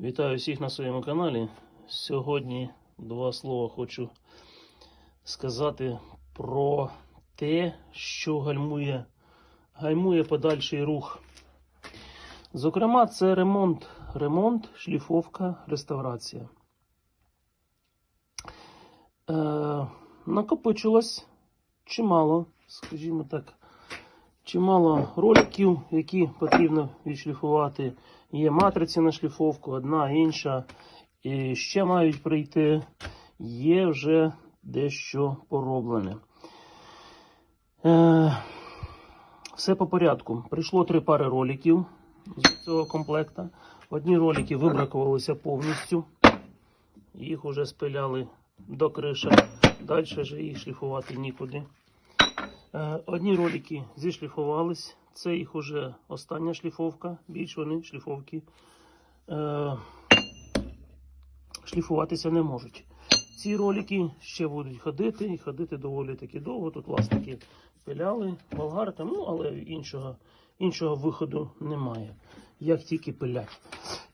Вітаю всіх на своєму каналі. Сьогодні два слова хочу сказати про те, що гальмує, гальмує подальший рух. Зокрема, це ремонт, ремонт, шліфовка, реставрація. Е, накопичилось чимало, скажімо так, чимало роликів, які потрібно відшліфувати. Є матриці на шліфовку, одна інша. І ще мають прийти. Є вже дещо пороблене. Е, все по порядку. Прийшло три пари роликів з цього комплекта. Одні ролики вибракувалися повністю. Їх вже спиляли до криша. Далі вже їх шліфувати нікуди. Е, Одні ролики зішліфувались. Це їх уже остання шліфовка. Більш вони шліфовки е, шліфуватися не можуть. Ці ролики ще будуть ходити і ходити доволі таки довго. Тут власники пиляли болгарками, ну але іншого, іншого виходу немає. Як тільки пилять.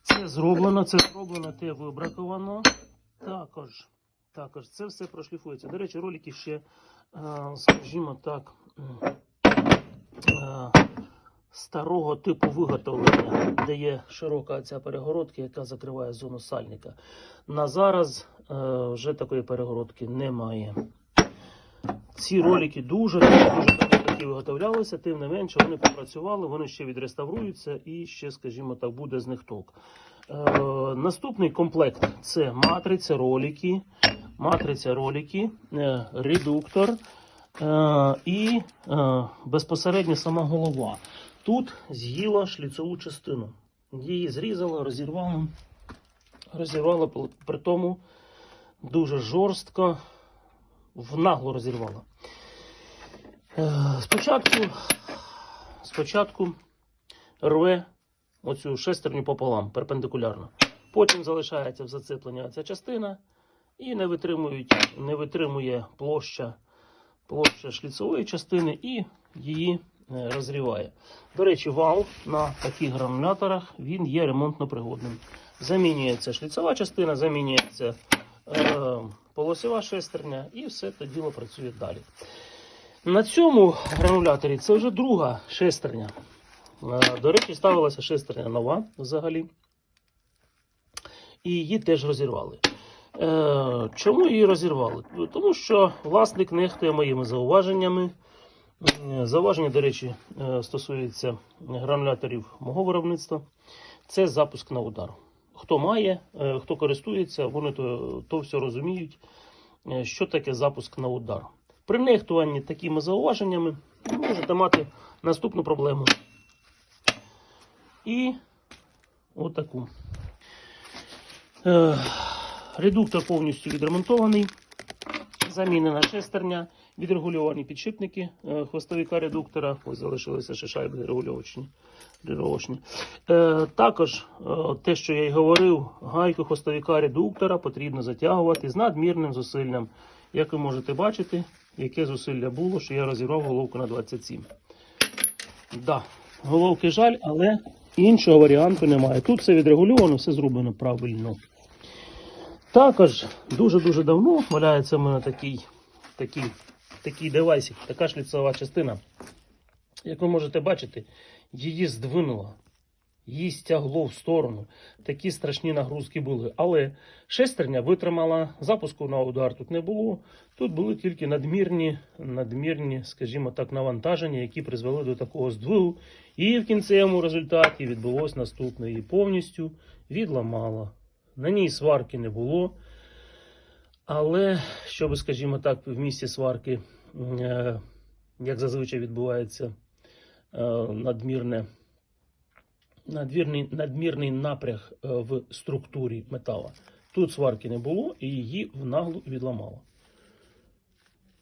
Це зроблено, це зроблено, те вибраковано. Також, також це все прошліфується. До речі, ролики ще, е, скажімо так, е, старого типу виготовлення, де є широка ця перегородка, яка закриває зону сальника. На зараз е, вже такої перегородки немає. Ці ролики дуже дуже такі виготовлялися, тим не менше вони попрацювали, вони ще відреставруються і ще, скажімо так, буде з них толк. Е, наступний комплект це матриця ролики, матриця ролики, е, редуктор е, і безпосередньо сама голова. Тут з'їла шліцеву частину. Її зрізала, розірвала, розірвала при- тому дуже жорстко, внагло розірвала. Спочатку, спочатку рве оцю шестерню пополам перпендикулярно. Потім залишається в зацепленні ця частина і не, не витримує площа, площа шліцевої частини і її е, розріває. До речі, вал на таких грануляторах він є ремонтно пригодним. Замінюється шліцева частина, замінюється е, полосова шестерня і все це діло працює далі. На цьому грануляторі це вже друга шестерня. Е, До речі, ставилася шестерня нова взагалі. І її теж розірвали. Е, Чому її розірвали? Тому що власник нехтує моїми зауваженнями. Е, Зауваження, до речі, стосується грануляторів мого виробництва. Це запуск на удар. Хто має, хто користується, вони то, то все розуміють, що таке запуск на удар. При нехтуванні такими зауваженнями можете мати наступну проблему. І отаку. Е, Редуктор повністю відремонтований. Замінена шестерня, відрегульовані підшипники е, хвостовика редуктора. Ось залишилися ще шайби регульовочні. Е, також е, те, що я й говорив, гайку хвостовика редуктора потрібно затягувати з надмірним зусиллям. Як ви можете бачити, яке зусилля було, що я розірвав головку на 27. Да, головки жаль, але іншого варіанту немає. Тут все відрегульовано, все зроблено правильно. Також дуже-дуже давно валяється в мене такий, такий, такий девайсик, така шліцова частина. Як ви можете бачити, її здвинуло, її стягло в сторону. Такі страшні нагрузки були. Але шестерня витримала, запуску на удар тут не було. Тут були тільки надмірні, надмірні, скажімо так, навантаження, які призвели до такого здвигу. І в кінцевому результаті відбулось наступне. Її повністю відламало. На ній сварки не було. Але, щоб, скажімо так, в місці сварки, е, як зазвичай відбувається е, надмірне, надмірний, надмірний напряг е, в структурі метала. Тут сварки не було і її внаглу відламало.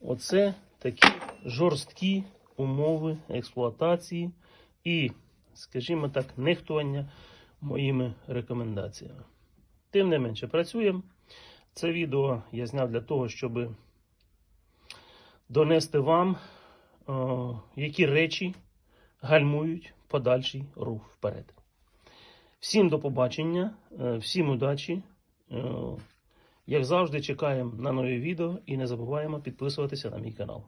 Оце такі жорсткі умови експлуатації і, скажімо так, нехтування моїми рекомендаціями. Тим не менше, працюємо. Це відео я зняв для того, щоб донести вам, е, які речі гальмують подальший рух вперед. Всім до побачення, е, всім удачі. Е, Як завжди, чекаємо на нові відео і не забуваємо підписуватися на мій канал.